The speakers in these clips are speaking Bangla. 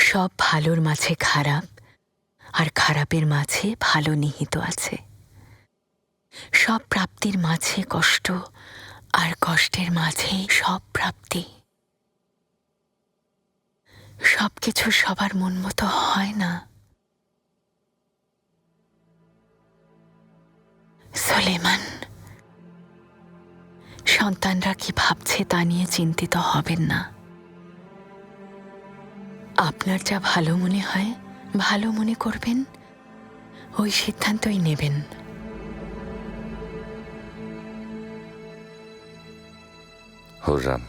সব ভালোর মাঝে খারাপ, আর খারাপের মাঝে ভালো নিহিত আছে। সব প্রাপ্তির মাঝে কষ্ট, আর কষ্টের মাঝে সব প্রাপ্তি। সবকিছু সবার মন মতো হয় না। সলেমান, সন্তানরা কি ভাবছে তা নিয়ে চিন্তিত হবেন না। আপনার যা ভালো মনে হয়, ভালো মনে করবেন, ওই সিদ্ধান্তই নেবেন। হুররাম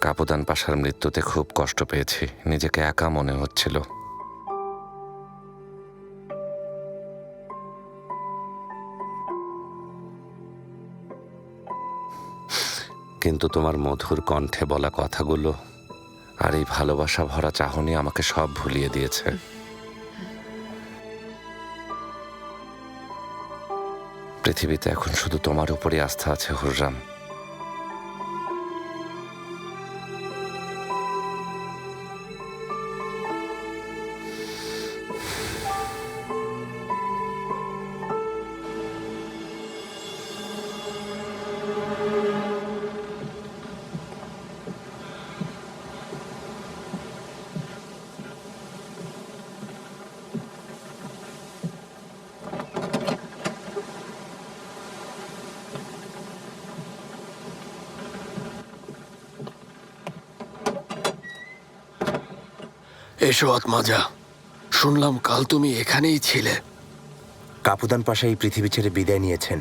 কাপুদান পাশার মৃত্যুতে খুব কষ্ট পেয়েছি। নিজেকে একা মনে হচ্ছিল। কিন্তু তোমার মধুর কণ্ঠে বলা কথাগুলো আর এই ভালোবাসা ভরা চাহনি আমাকে সব ভুলিয়ে দিয়েছে। পৃথিবীতে এখন শুধু তোমার উপরই আস্থা আছে, হুররাম। এসো আত্মাজা। শুনলাম কাল তুমি এখানেই ছিলে। কাপুদান পাশা এই পৃথিবী ছেড়ে বিদায় নিয়েছেন।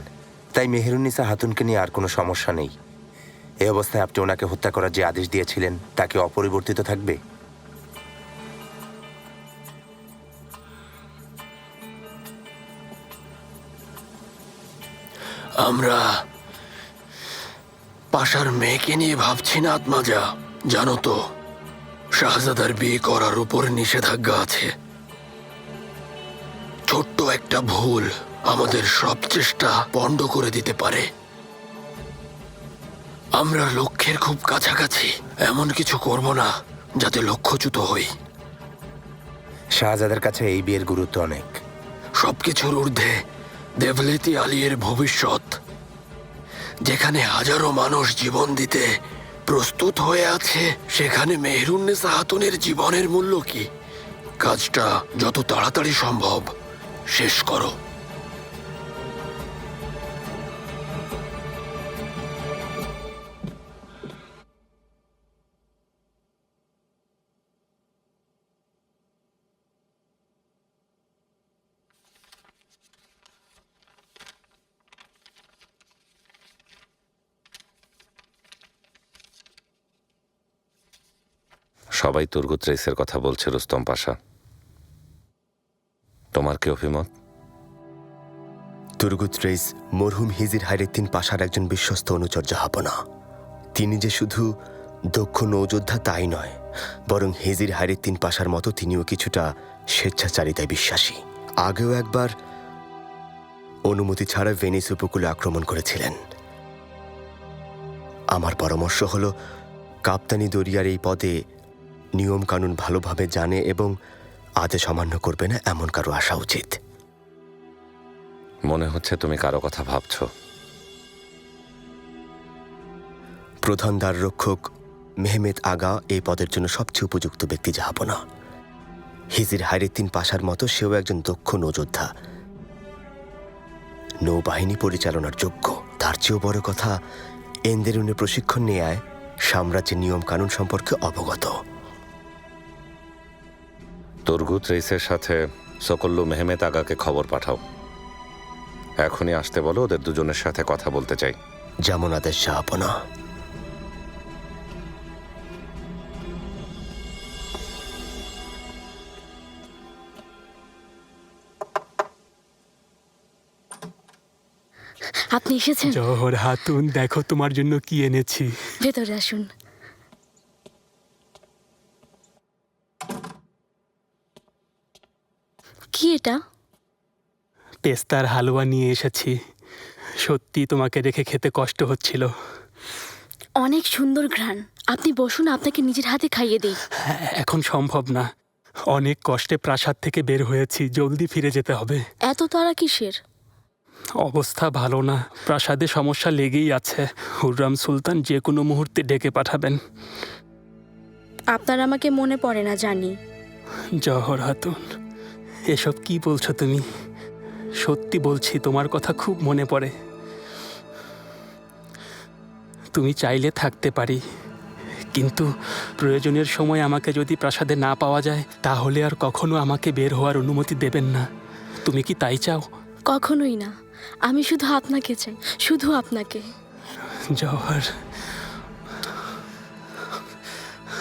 তাই মেহেরুন্নিসা হাতুনকে নিয়ে আর কোনো সমস্যা নেই। এ অবস্থায় আপনি ওনাকে হত্যা করার যে আদেশ দিয়েছিলেন তাকে অপরিবর্তিত থাকবে? আমরা পাশার মেয়েকে নিয়ে ভাবছি না আত্মাজা জানো তো। শাহজাদার বিয়ে করার উপর নিষেধাজ্ঞা আছে। ছোট্ট একটা ভুল আমাদের সব চেষ্টা পণ্ড করে দিতে পারে। আমরা লক্ষ্যের খুব কাছাকাছি এমন কিছু করব না যাতে লক্ষ্যচ্যুত হই। শাহজাদের কাছে এই বিয়ের গুরুত্ব অনেক। সবকিছুর ঊর্ধ্বে দেবলেতি আলিয়ের ভবিষ্যৎ যেখানে হাজারো মানুষ জীবন দিতে প্রস্তুত হয়ে আছে, সেখানে মেহরুন্নেসা হাতুনের জীবনের মূল্য কি? কাজটা যত তাড়াতাড়ি সম্ভব শেষ করো। সবাই তুর্গুত রেসের কথা বলছে রুস্তম পাশা। তোমার কি অভিমত? তুর্গুত রেইস মরহুম হিজির হাইরেদ্দিন পাশার একজন বিশ্বস্ত অনুচর্য না তিনি যে শুধু দক্ষ নৌযোদ্ধা তাই নয়, বরং হিজির হাইরেদ্দিন পাশার মতো তিনিও কিছুটা স্বেচ্ছাচারিতায় বিশ্বাসী। আগেও একবার অনুমতি ছাড়া ভেনিস উপকূলে আক্রমণ করেছিলেন। আমার পরামর্শ হল, কাপ্তানি দরিয়ার এই পদে নিয়ম কানুন ভালোভাবে জানে এবং আদেশ অমান্য করবে না এমন কারও আসা উচিত। মনে হচ্ছে তুমি কারও কথা ভাবছ। প্রধান দ্বাররক্ষক মেহমেদ আগা এই পদের জন্য সবচেয়ে উপযুক্ত ব্যক্তি যাহাব না হিজির হাইরেদ্দিন পাশার মতো সেও একজন দক্ষ নৌযোদ্ধা। নৌবাহিনী পরিচালনার যোগ্য। তার চেয়েও বড় কথা এন্দেরুনে প্রশিক্ষণ নেয় সাম্রাজ্যের নিয়ম কানুন সম্পর্কে অবগত। তুর্গুত রেসের সাথে সকল্লু মেহমেদ আগাকে খবর পাঠাও। এখনই আসতে বলো ওদের দুজনের সাথে কথা বলতে চাই। যেমন আদেশ যাহাব না আপনি এসেছেন? জহর হাতুন দেখো তোমার জন্য কি এনেছি। ভেতরে আসুন। এটা পেস্তার হালুয়া নিয়ে এসেছি। সত্যি তোমাকে রেখে খেতে কষ্ট হচ্ছিল। অনেক সুন্দর ঘ্রাণ। আপনি বসুন আপনাকে নিজের হাতে খাইয়ে দিই। হ্যাঁ, এখন সম্ভব না। অনেক কষ্টে প্রাসাদ থেকে বের হয়েছি জলদি ফিরে যেতে হবে। এত তারা কিসের? অবস্থা ভালো না। প্রাসাদে সমস্যা লেগেই আছে। হুররাম সুলতান যে কোনো মুহূর্তে ডেকে পাঠাবেন। আপনার আমাকে মনে পড়ে না জানি। জহর হাতুন। এসব কি বলছো তুমি? সত্যি বলছি তোমার কথা খুব মনে পড়ে। তুমি চাইলে থাকতে পারি কিন্তু প্রয়োজনের সময় আমাকে যদি প্রাসাদে না পাওয়া যায় তাহলে আর কখনো আমাকে বের হওয়ার অনুমতি দেবেন না। তুমি কি তাই চাও? কখনোই না। আমি শুধু আপনাকে চাই শুধু আপনাকে। জহর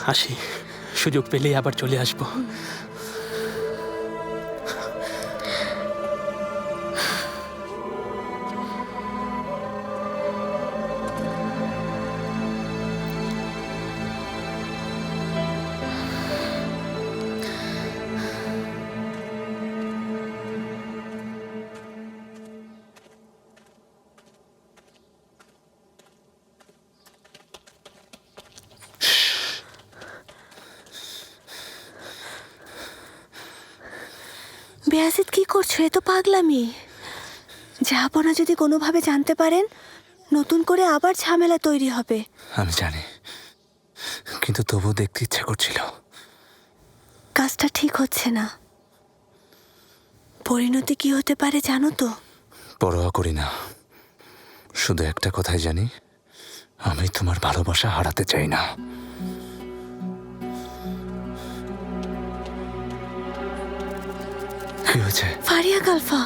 আসি। সুযোগ পেলেই আবার চলে আসব। বেয়াজিদ কি করছ? এ তো পাগলামি। জাহাপনা যদি কোনোভাবে জানতে পারেন নতুন করে আবার ঝামেলা তৈরি হবে। আমি জানি কিন্তু তবুও দেখতে ইচ্ছে করছিল। কাজটা ঠিক হচ্ছে না। পরিণতি কি হতে পারে জানো তো? পরোয়া করি না। শুধু একটা কথাই জানি আমি তোমার ভালোবাসা হারাতে চাই না। কি হয়েছে? ফারিয়া গালফা।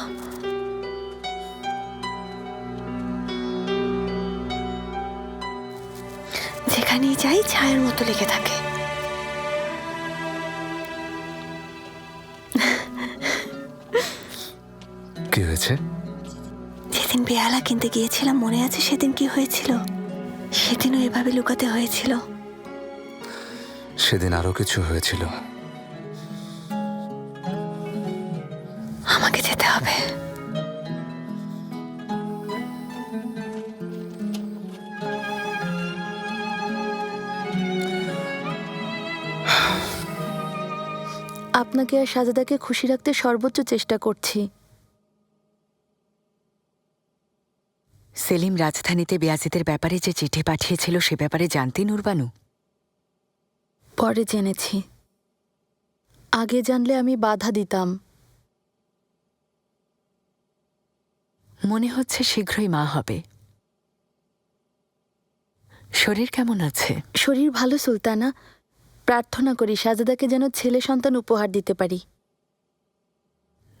যেখানেই যাই ছায়ের মতো লেগে থাকে। কি হয়েছে? যেদিন বেহালা কিনতে গিয়েছিলাম মনে আছে সেদিন কি হয়েছিল? সেদিনও এভাবে লুকাতে হয়েছিল। সেদিন আরও কিছু হয়েছিল। আপনাকে আর সাজাদাকে খুশি রাখতে সর্বোচ্চ চেষ্টা করছি। সেলিম রাজধানীতে বেয়াজিদের ব্যাপারে যে চিঠি পাঠিয়েছিল সে ব্যাপারে জানতেন উরবানু? পরে জেনেছি। আগে জানলে আমি বাধা দিতাম। মনে হচ্ছে শীঘ্রই মা হবে। শরীর কেমন আছে? শরীর ভালো সুলতানা। প্রার্থনা করি সাজাদাকে যেন ছেলে সন্তান উপহার দিতে পারি।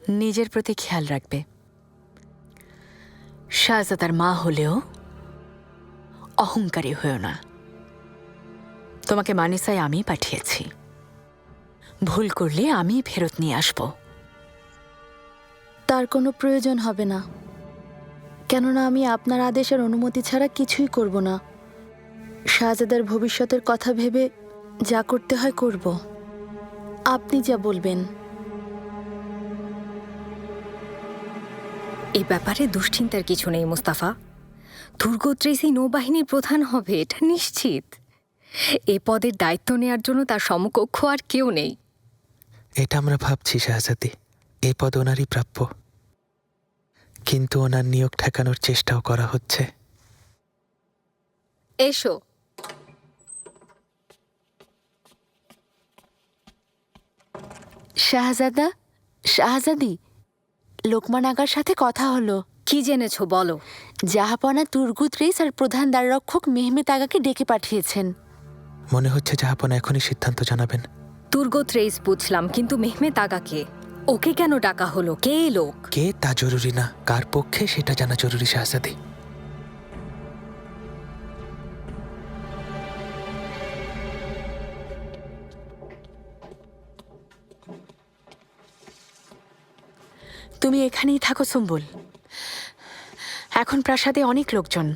নিজের প্রতি খেয়াল রাখবে। শাহজাদার মা হলেও অহংকারী হয়েও না। তোমাকে মানিসায় আমি পাঠিয়েছি। ভুল করলে আমি ফেরত নিয়ে আসব। তার কোনো প্রয়োজন হবে না। কেননা আমি আপনার আদেশের অনুমতি ছাড়া কিছুই করব না। শাহজাদার ভবিষ্যতের কথা ভেবে যা করতে হয় করব। আপনি যা বলবেন। এই ব্যাপারে দুশ্চিন্তার কিছু নেই মোস্তাফা। দুর্গোত্রেসি নৌবাহিনীর প্রধান হবে এটা নিশ্চিত। এ পদের দায়িত্ব নেয়ার জন্য তার সমকক্ষ আর কেউ নেই। এটা আমরা ভাবছি শাহজাদি। এই পদ ওনারই প্রাপ্য। কিন্তু ওনার নিয়োগ ঠেকানোর চেষ্টাও করা হচ্ছে। এসো। শাহজাদা শাহজাদি লোকমান আগার সাথে কথা হলো। কি জেনেছো বলো। জাহাপনা তুর্গুত রেস আর প্রধান দ্বাররক্ষক মেহমেত আগাকে ডেকে পাঠিয়েছেন। মনে হচ্ছে জাহাপনা এখনই সিদ্ধান্ত জানাবেন। দুর্গোত্রেস বুঝলাম কিন্তু মেহমেত আগাকে ওকে কেন ডাকা হলো? কে লোক? কে তা জরুরি না কার পক্ষে সেটা জানা জরুরি শাহজাদি? তুমি এখানেই থাকো, সুম্বুল। এখন প্রাসাদে অনেক লোকজন।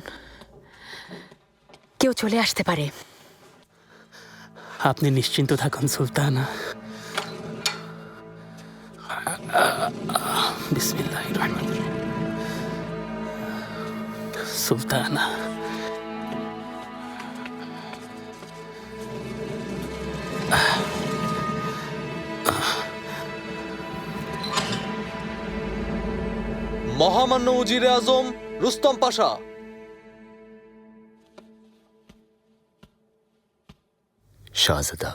কেউ চলে আসতে পারে। আপনি নিশ্চিন্ত থাকুন, সুলতানা। সুলতানা। মহামান্য উজিরে আজম রুস্তম পাশা। শাহজাদা